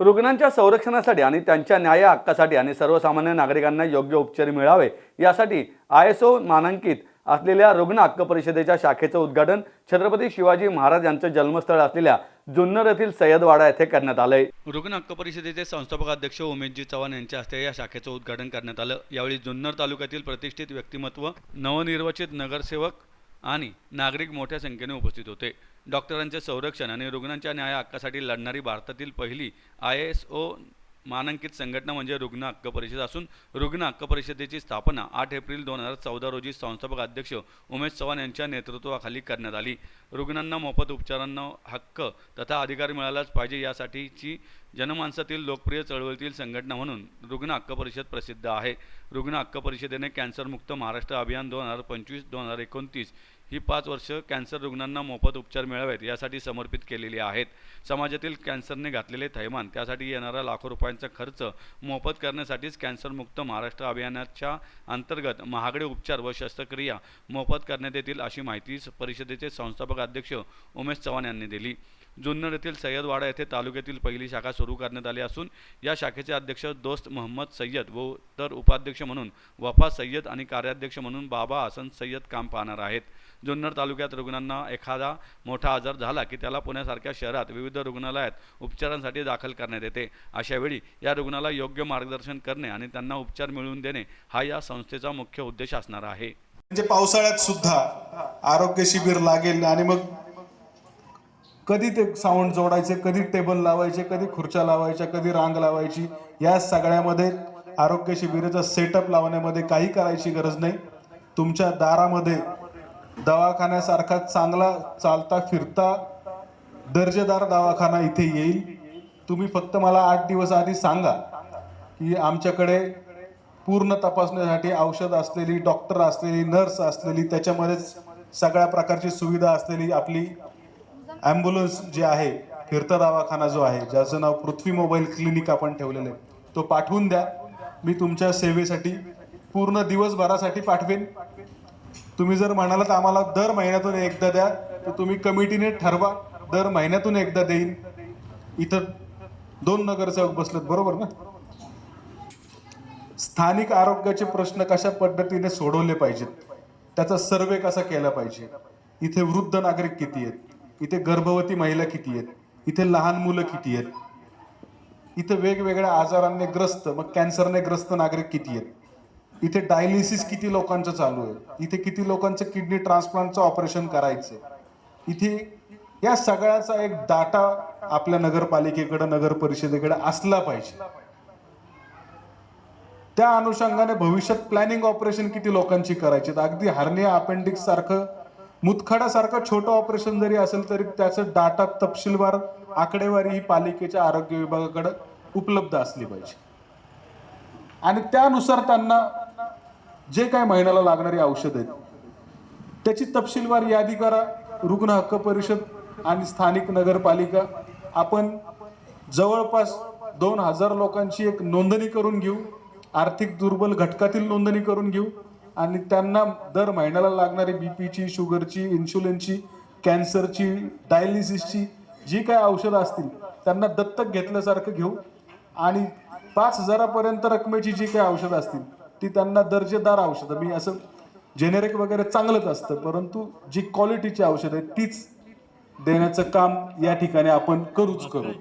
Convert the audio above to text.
रुग्णांच्या संरक्षणासाठी आणि त्यांच्या न्याय हक्कासाठी आणि सर्वसामान्य नागरिकांना योग्य उपचार मिळावे यासाठी आय एस ओ मानांकित असलेल्या रुग्ण हक्क परिषदेच्या शाखेचं उद्घाटन छत्रपती शिवाजी महाराज यांचं जन्मस्थळ असलेल्या जुन्नर येथील सय्यदवाडा येथे करण्यात आलंय. रुग्ण हक्क परिषदेचे संस्थापक अध्यक्ष उमेशजी चव्हाण यांच्या हस्ते या शाखेचं उद्घाटन करण्यात आलं. यावेळी जुन्नर तालुक्यातील प्रतिष्ठित व्यक्तिमत्व नवनिर्वाचित नगरसेवक आणि नागरिक मोठ्या संख्येने उपस्थित होते. डॉक्टरांचे संरक्षण आणि रुग्णांच्या न्याय हक्कासाठी लढणारी भारतातील पहिली आय एस ओ मानांकित संघटना म्हणजे रुग्ण हक्क परिषद असून रुग्ण हक्क परिषदेची स्थापना आठ एप्रिल दोन हजार चौदा रोजी संस्थापक अध्यक्ष उमेश चव्हाण यांच्या नेतृत्वाखाली करण्यात आली. रुग्णांना मोफत उपचारांना हक्क तथा अधिकार मिळालाच पाहिजे यासाठीची जनमानसातील लोकप्रिय चळवळीतील संघटना म्हणून रुग्ण हक्क परिषद प्रसिद्ध आहे. रुग्ण हक्क परिषदेने कॅन्सरमुक्त महाराष्ट्र अभियान दोन हजार पंचवीस दोन हजार एकोणतीस ही पाच वर्ष कॅन्सर रुग्णांना मोफत उपचार मिळावेत यासाठी समर्पित केलेली आहेत. समाजातील कॅन्सरने घातलेले थैमान त्यासाठी येणारा लाखो रुपयांचा खर्च मोफत करण्यासाठीच कॅन्सरमुक्त महाराष्ट्र अभियानाच्या अंतर्गत महागडे उपचार व शस्त्रक्रिया मोफत करण्यात येतील अशी माहिती परिषदेचे संस्थापक अध्यक्ष उमेश चव्हाण यांनी दिली. जुन्नर येथील सय्यदवाडा येथे तालुक्यातील पहिली शाखा सुरू करण्यात आली असून या शाखेचे अध्यक्ष दोस्त मोहम्मद सय्यद व तर उपाध्यक्ष म्हणून वफा सय्यद आणि कार्याध्यक्ष म्हणून बाबा हसन सय्यद काम पाहणार आहेत. जुन्नर तालुक्यात रुग्णांना एखादा मोठा आजार झाला की त्याला पुण्यासारख्या शहरात विविध रुग्णालयात उपचारांसाठी दाखल करण्यात येते. अशावेळी या रुग्णाला योग्य मार्गदर्शन करणे आणि त्यांना उपचार मिळवून देणे हा या संस्थेचा मुख्य उद्देश असणार आहे. म्हणजे पावसाळ्यात सुद्धा आरोग्य शिबिर लागेल आणि मग कधी ते साऊंड जोडायचे कधी टेबल लावायचे कधी खुर्च्या लावायच्या कधी रांग लावायची या सगळ्यामध्ये आरोग्य शिबिराचा सेटअप लावण्यामध्ये काही करायची गरज नाही. तुमच्या दारामध्ये दवाखान्यासारखा चांगला चालता फिरता दर्जेदार दवाखाना इथे येईल. तुम्ही फक्त मला आठ दिवस आधी सांगा की आमच्याकडे पूर्ण तपासण्यासाठी औषध असलेली डॉक्टर असलेली नर्स असलेली त्याच्यामध्येच सगळ्या प्रकारची सुविधा असलेली आपली ॲम्ब्युलन्स जे आहे फिरता दवाखाना जो आहे ज्याचं नाव पृथ्वी मोबाईल क्लिनिक आपण ठेवलेलं आहे तो पाठवून द्या. मी तुमच्या सेवेसाठी पूर्ण दिवसभरासाठी पाठवेन. तुम्ही जर म्हणालात आम्हाला दर महिन्यातून एकदा द्या तर तुम्ही कमिटीने ठरवा दर महिन्यातून एकदा देईन. इथं दोन नगरसेवक बसलेत बरोबर ना? स्थानिक आरोग्याचे प्रश्न कशा पद्धतीने सोडवले पाहिजेत? त्याचा सर्वे कसा केला पाहिजे? इथे वृद्ध नागरिक किती आहेत? इथे गर्भवती महिला किती आहेत? इथे लहान मुलं किती आहेत? इथे वेगवेगळ्या आजारांनी ग्रस्त मग कॅन्सरने ग्रस्त नागरिक किती आहेत? इथे डायलिसिस किती लोकांचं चालू आहे? इथे किती लोकांचं किडनी ट्रान्सप्लांटचं ऑपरेशन करायचं इथे या सगळ्याचा एक डाटा आपल्या नगरपालिकेकडे नगर परिषदेकडे असला पाहिजे. त्या अनुषंगाने भविष्यात प्लॅनिंग ऑपरेशन किती लोकांची करायची अगदी हार्निया अपेंडिक्स सारखं मुतखडासारखं छोटं ऑपरेशन जरी असेल तरी त्याचं डाटा तपशीलवार आकडेवारी ही पालिकेच्या आरोग्य विभागाकडे उपलब्ध असली पाहिजे. आणि त्यानुसार त्यांना जे काय महिन्याला लागणारी औषध आहेत त्याची तपशीलवार यादी करा. रुग्ण हक्क परिषद आणि स्थानिक नगरपालिका. आपण जवळपास दोन हजार लोकांची एक नोंदणी करून घेऊ. आर्थिक दुर्बल घटकातील नोंदणी करून घेऊ. आणि त्यांना दर महिन्याला लागणारी बीपीची शुगरची इन्शुलिनची कॅन्सरची डायलिसिसची जी काय औषधं असतील त्यांना दत्तक घेतल्यासारखं घेऊ. आणि पाच हजारापर्यंत रकमेची जी काही औषधं असतील ती त्यांना दर्जेदार औषधं. मी असं जेनेरिक वगैरे चांगलंच असतं परंतु जी क्वालिटीची औषधं आहेत तीच देण्याचं काम या ठिकाणी आपण करूच करू.